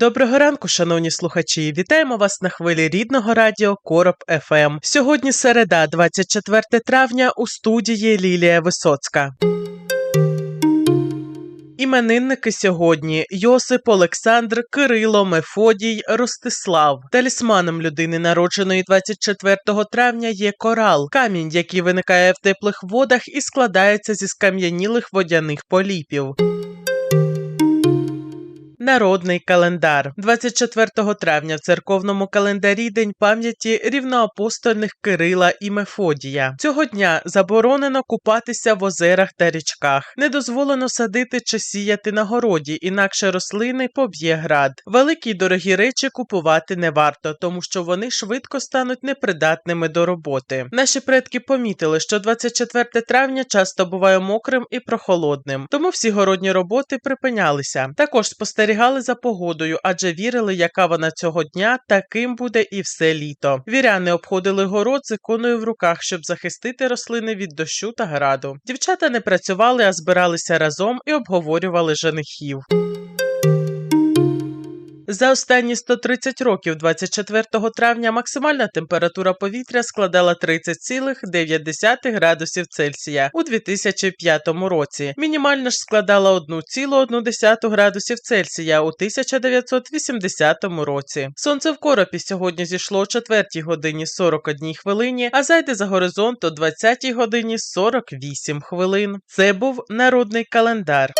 Доброго ранку, шановні слухачі. Вітаємо вас на хвилі рідного радіо Короб ФМ. Сьогодні середа, 24 травня, у студії Лілія Висоцька. Іменинники сьогодні Йосип, Олександр, Кирило, Мефодій, Ростислав. Талісманом людини, народженої 24 травня, є корал, камінь, який виникає в теплих водах і складається зі скам'янілих водяних поліпів. Народний календар 24 травня в церковному календарі День пам'яті рівноапостольних Кирила і Мефодія. Цього дня заборонено купатися в озерах та річках. Не дозволено садити чи сіяти на городі, інакше рослини поб'є град. Великі дорогі речі купувати не варто, тому що вони швидко стануть непридатними до роботи. Наші предки помітили, що 24 травня часто буває мокрим і прохолодним, тому всі городні роботи припинялися. Також спостерігали за погодою, адже вірили, яка вона цього дня, таким буде і все літо. Віряни обходили город з іконою в руках, щоб захистити рослини від дощу та граду. Дівчата не працювали, а збиралися разом і обговорювали женихів. За останні 130 років, 24 травня, максимальна температура повітря складала 30,9 градусів Цельсія у 2005 році. Мінімальна ж складала 1,1 градусів Цельсія у 1980 році. Сонце в коропі сьогодні зійшло о 4 годині 41 хвилині, а зайде за горизонт о 20 годині 48 хвилин. Це був народний календар.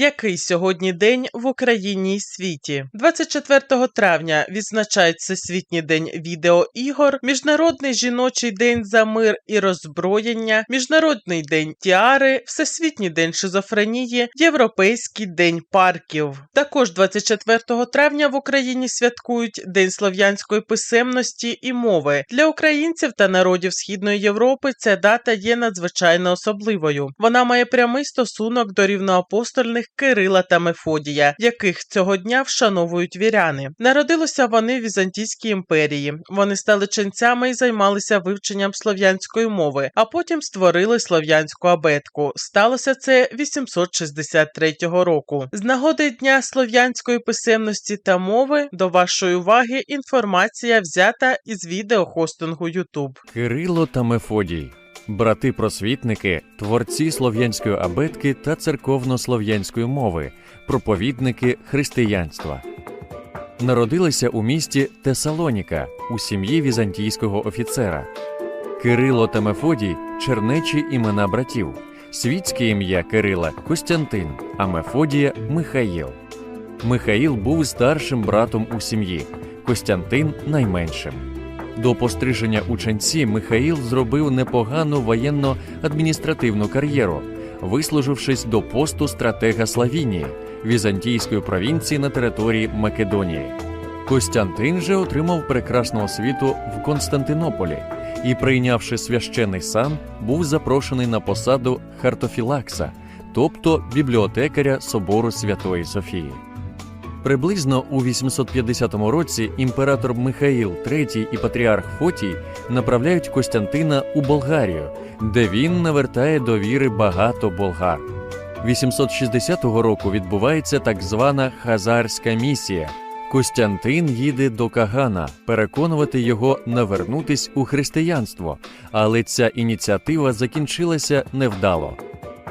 Який сьогодні день в Україні і світі? 24 травня відзначають Всесвітній день відеоігор, Міжнародний жіночий день за мир і роззброєння, Міжнародний день тіари, Всесвітній день шизофренії, Європейський день парків. Також 24 травня в Україні святкують День слов'янської писемності і мови. Для українців та народів Східної Європи ця дата є надзвичайно особливою. Вона має прямий стосунок до рівноапостольних Кирила та Мефодія, яких цього дня вшановують віряни. Народилися вони в Візантійській імперії. Вони стали ченцями і займалися вивченням слов'янської мови, а потім створили слов'янську абетку. Сталося це 863 року. З нагоди Дня слов'янської писемності та мови до вашої уваги інформація взята із відеохостингу YouTube. Кирило та Мефодій брати-просвітники, творці слов'янської абетки та церковно-слов'янської мови, проповідники християнства. Народилися у місті Тесалоніка у сім'ї візантійського офіцера. Кирило та Мефодій чернечі імена братів. Світське ім'я Кирила Костянтин, а Мефодія Михаїл. Михаїл був старшим братом у сім'ї, Костянтин найменшим. До постриження у ченці Михаїл зробив непогану воєнно-адміністративну кар'єру, вислужившись до посту стратега Славінії, візантійської провінції на території Македонії. Костянтин же отримав прекрасну освіту в Константинополі і, прийнявши священний сан, був запрошений на посаду хартофілакса, тобто бібліотекаря собору Святої Софії. Приблизно у 850 році імператор Михаїл III і патріарх Фотій направляють Костянтина у Болгарію, де він навертає до віри багато болгар. 860 року відбувається так звана Хазарська місія. Костянтин їде до Кагана переконувати його навернутись у християнство, але ця ініціатива закінчилася невдало.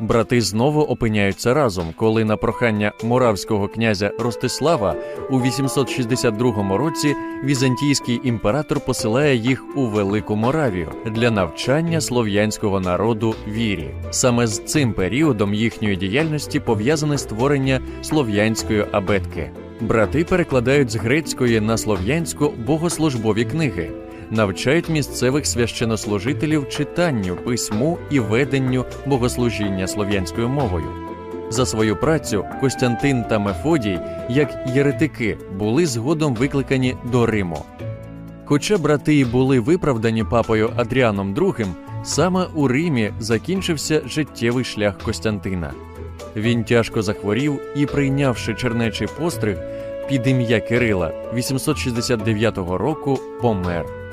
Брати знову опиняються разом, коли на прохання моравського князя Ростислава у 862 році візантійський імператор посилає їх у Велику Моравію для навчання слов'янського народу вірі. Саме з цим періодом їхньої діяльності пов'язане створення слов'янської абетки. Брати перекладають з грецької на слов'янську богослужбові книги навчають місцевих священнослужителів читанню, письму і веденню богослужіння слов'янською мовою. За свою працю Костянтин та Мефодій, як єретики, були згодом викликані до Риму. Хоча брати й були виправдані папою Адріаном II, саме у Римі закінчився життєвий шлях Костянтина. Він тяжко захворів і, прийнявши чернечий постриг під ім'я Кирила 869 року, помер.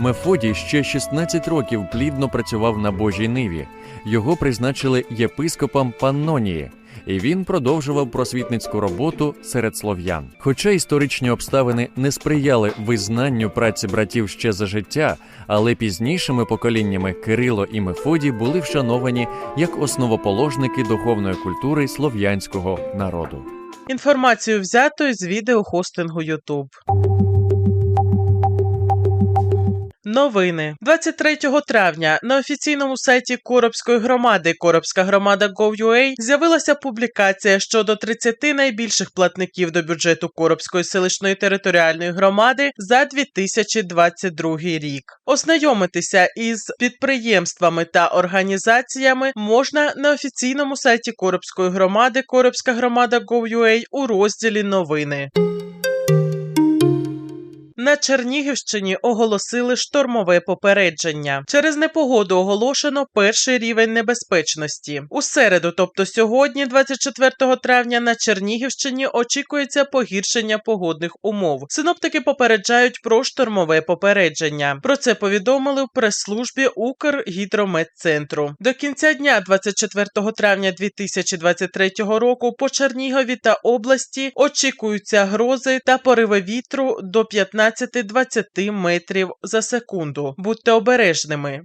Мефодій ще 16 років плідно працював на Божій ниві. Його призначили єпископом Паннонії, і він продовжував просвітницьку роботу серед слов'ян. Хоча історичні обставини не сприяли визнанню праці братів ще за життя, але пізнішими поколіннями Кирило і Мефодій були вшановані як основоположники духовної культури слов'янського народу. Інформацію взято із відеохостингу YouTube. Новини 23 травня на офіційному сайті Коробської громади Коробська громада Gov.ua з'явилася публікація щодо 30 найбільших платників до бюджету Коробської селищної територіальної громади за 2022 рік. Ознайомитися із підприємствами та організаціями можна на офіційному сайті Коробської громади Коробська громада Gov.ua у розділі новини. На Чернігівщині оголосили штормове попередження. Через непогоду оголошено перший рівень небезпечності. У середу, тобто сьогодні, 24 травня, на Чернігівщині очікується погіршення погодних умов. Синоптики попереджають про штормове попередження. Про це повідомили в прес-службі Укргідрометцентру. До кінця дня, 24 травня 2023 року, по Чернігові та області очікуються грози та пориви вітру до 15 15-20 метрів за секунду. Будьте обережними.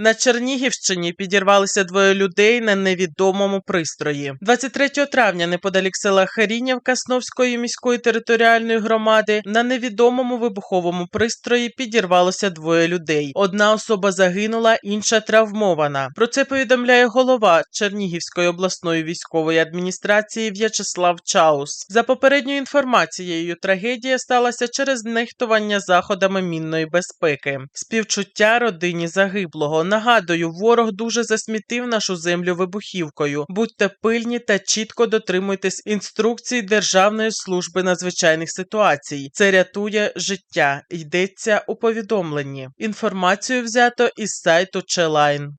На Чернігівщині підірвалися двоє людей на невідомому пристрої. 23 травня, неподалік села Харінівка Сновської міської територіальної громади, на невідомому вибуховому пристрої підірвалося двоє людей. Одна особа загинула, інша травмована. Про це повідомляє голова Чернігівської обласної військової адміністрації В'ячеслав Чаус. За попередньою інформацією, трагедія сталася через нехтування заходами мінної безпеки. Співчуття родині загиблого. Нагадую, ворог дуже засмітив нашу землю вибухівкою. Будьте пильні та чітко дотримуйтесь інструкцій Державної служби надзвичайних ситуацій. Це рятує життя. Йдеться у повідомленні. Інформацію взято із сайту Челайн.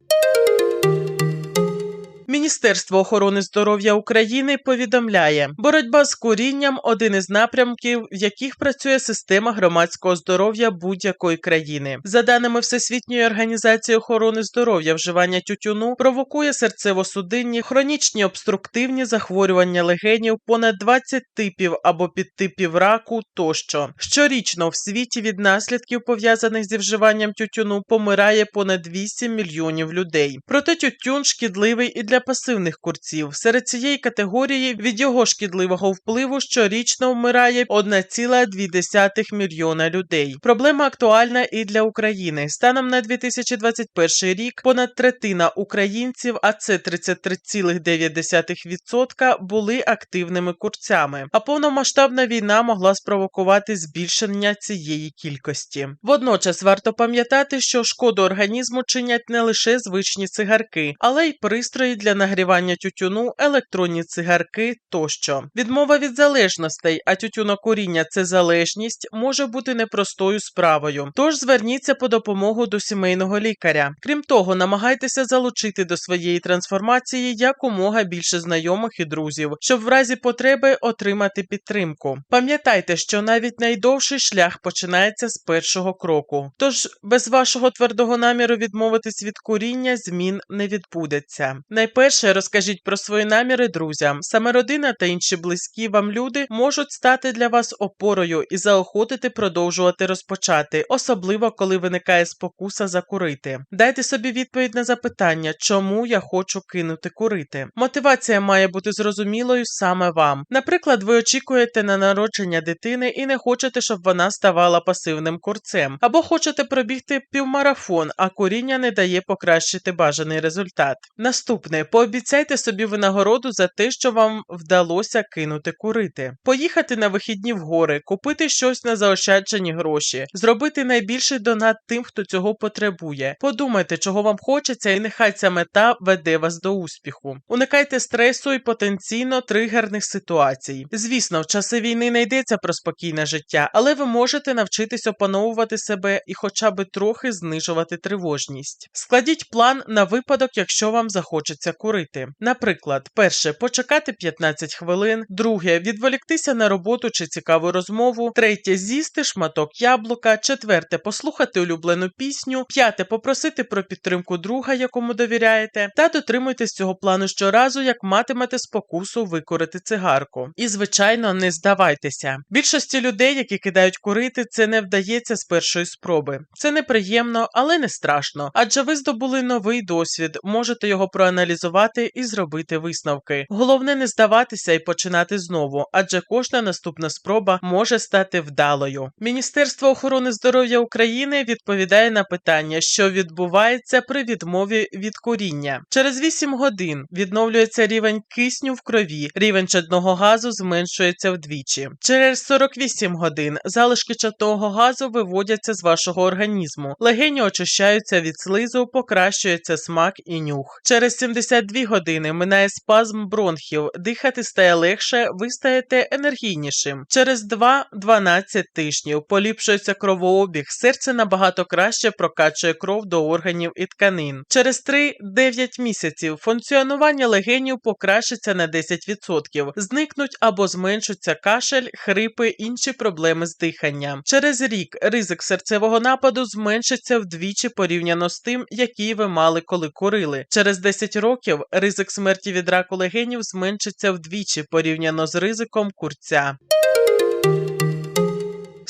Міністерство охорони здоров'я України повідомляє, боротьба з курінням один із напрямків, в яких працює система громадського здоров'я будь-якої країни. За даними Всесвітньої організації охорони здоров'я, вживання тютюну провокує серцево-судинні, хронічні обструктивні захворювання легенів, понад 20 типів або підтипів раку тощо. Щорічно в світі від наслідків пов'язаних зі вживанням тютюну помирає понад 8 мільйонів людей. Проте тютюн шкідливий і для пасивних курців. Серед цієї категорії від його шкідливого впливу щорічно вмирає 1,2 мільйона людей. Проблема актуальна і для України. Станом на 2021 рік понад третина українців, а це 33,9%, були активними курцями. А повномасштабна війна могла спровокувати збільшення цієї кількості. Водночас варто пам'ятати, що шкоду організму чинять не лише звичні цигарки, але й пристрої для нагрівання тютюну, електронні цигарки тощо. Відмова від залежностей, а тютюнокуріння це залежність, може бути непростою справою. Тож зверніться по допомогу до сімейного лікаря. Крім того, намагайтеся залучити до своєї трансформації якомога більше знайомих і друзів, щоб в разі потреби отримати підтримку. Пам'ятайте, що навіть найдовший шлях починається з першого кроку. Тож без вашого твердого наміру відмовитись від куріння змін не відбудеться. Найперше розкажіть про свої наміри друзям. Саме родина та інші близькі вам люди можуть стати для вас опорою і заохотити продовжувати розпочати, особливо коли виникає спокуса закурити. Дайте собі відповідь на запитання, чому я хочу кинути курити. Мотивація має бути зрозумілою саме вам. Наприклад, ви очікуєте на народження дитини і не хочете, щоб вона ставала пасивним курцем, або хочете пробігти півмарафон, а куріння не дає покращити бажаний результат. Наступне пообіцяйте собі винагороду за те, що вам вдалося кинути курити. Поїхати на вихідні в гори, купити щось на заощаджені гроші, зробити найбільший донат тим, хто цього потребує. Подумайте, чого вам хочеться, і нехай ця мета веде вас до успіху. Уникайте стресу і потенційно тригерних ситуацій. Звісно, в часи війни не йдеться про спокійне життя, але ви можете навчитись опановувати себе і хоча б трохи знижувати тривожність. Складіть план на випадок, якщо вам захочеться курити. Наприклад, перше почекати 15 хвилин, друге відволіктися на роботу чи цікаву розмову, третє з'їсти шматок яблука, четверте послухати улюблену пісню, п'яте попросити про підтримку друга, якому довіряєте, та дотримуйтесь цього плану щоразу, як матимете спокусу викурити цигарку. І, звичайно, не здавайтеся. Більшості людей, які кидають курити, це не вдається з першої спроби. Це неприємно, але не страшно, адже ви здобули новий досвід, можете його проаналізувати і зробити висновки. Головне не здаватися і починати знову, адже кожна наступна спроба може стати вдалою. Міністерство охорони здоров'я України відповідає на питання, що відбувається при відмові від куріння. Через 8 годин відновлюється рівень кисню в крові, рівень чадного газу зменшується вдвічі. Через 48 годин залишки чадного газу виводяться з вашого організму. Легені очищаються від слизу, покращується смак і нюх. Через 72 години минає спазм бронхів, дихати стає легше, ви стаєте енергійнішим. Через 2-12 тижнів поліпшується кровообіг, серце набагато краще прокачує кров до органів і тканин. Через 3-9 місяців функціонування легенів покращиться на 10%, зникнуть або зменшуться кашель, хрипи, інші проблеми з диханням. Через рік ризик серцевого нападу зменшиться вдвічі порівняно з тим, який ви мали, коли курили. Через 10 років ризик смерті від раку легенів зменшиться вдвічі порівняно з ризиком курця.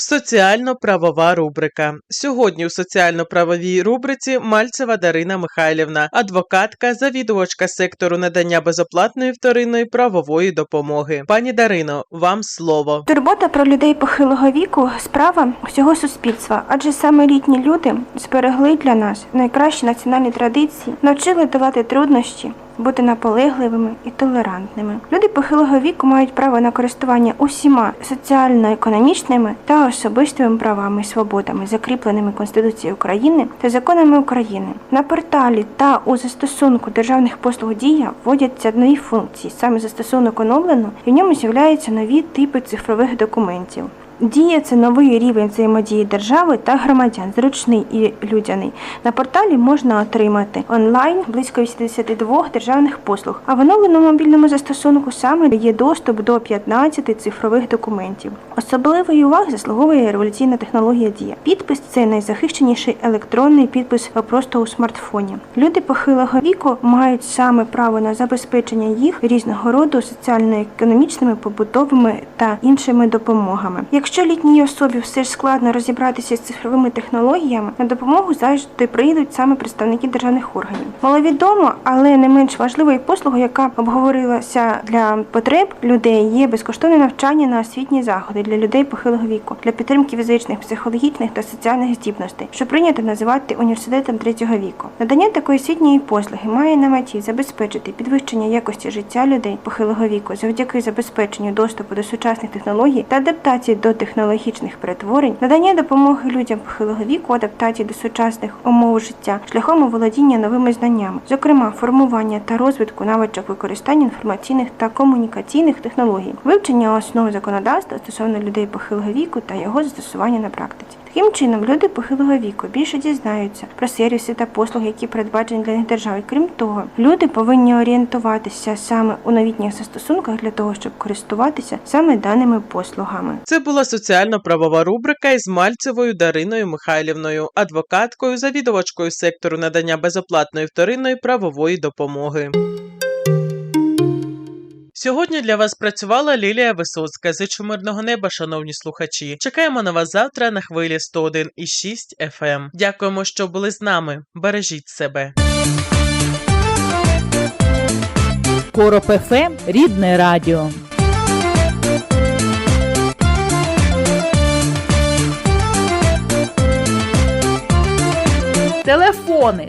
Соціально-правова рубрика. Сьогодні у соціально-правовій рубриці Мальцева Дарина Михайлівна, адвокатка, завідувачка сектору надання безоплатної вторинної правової допомоги. Пані Дарино, вам слово. Турбота про людей похилого віку справа всього суспільства, адже саме літні люди зберегли для нас найкращі національні традиції, навчили долати труднощі. Бути наполегливими і толерантними. Люди похилого віку мають право на користування усіма соціально-економічними та особистими правами і свободами, закріпленими Конституцією України та законами України. На порталі та у застосунку державних послуг дія вводяться нові функції. Саме застосунок оновлено, і в ньому з'являються нові типи цифрових документів. Дія це новий рівень взаємодії держави та громадян, зручний і людяний. На порталі можна отримати онлайн близько 82 державних послуг, а в оновленому мобільному застосунку саме є доступ до 15 цифрових документів. Особливої уваги заслуговує революційна технологія Дія. Підпис це найзахищеніший електронний підпис просто у смартфоні. Люди похилого віку мають саме право на забезпечення їх різного роду соціально-економічними, побутовими та іншими допомогами. Якщо літній особі все ж складно розібратися з цифровими технологіями, на допомогу завжди прийдуть саме представники державних органів. Маловідомо, але не менш важливою послугою, яка обговорилася для потреб людей, є безкоштовне навчання на освітні заходи для людей похилого віку, для підтримки фізичних, психологічних та соціальних здібностей, що прийнято називати університетом третього віку. Надання такої освітньої послуги має на меті забезпечити підвищення якості життя людей похилого віку завдяки забезпеченню доступу до сучасних технологій та адаптації до технологічних перетворень, надання допомоги людям похилого віку, адаптації до сучасних умов життя шляхом оволодіння новими знаннями, зокрема формування та розвитку навичок використання інформаційних та комунікаційних технологій, вивчення основ законодавства стосовно людей похилого віку та його застосування на практиці. Таким чином, люди похилого віку більше дізнаються про сервіси та послуги, які передбачені для них державою. Крім того, люди повинні орієнтуватися саме у новітніх застосунках для того, щоб користуватися саме даними послугами. Це була соціально-правова рубрика із Мальцевою Дариною Михайлівною, адвокаткою, завідувачкою сектору надання безоплатної вторинної правової допомоги. Сьогодні для вас працювала Лілія Висоцька. Зичу мирного неба, шановні слухачі. Чекаємо на вас завтра на хвилі 101,6 FM. Дякуємо, що були з нами. Бережіть себе. Короб ФМ – рідне радіо. Телефони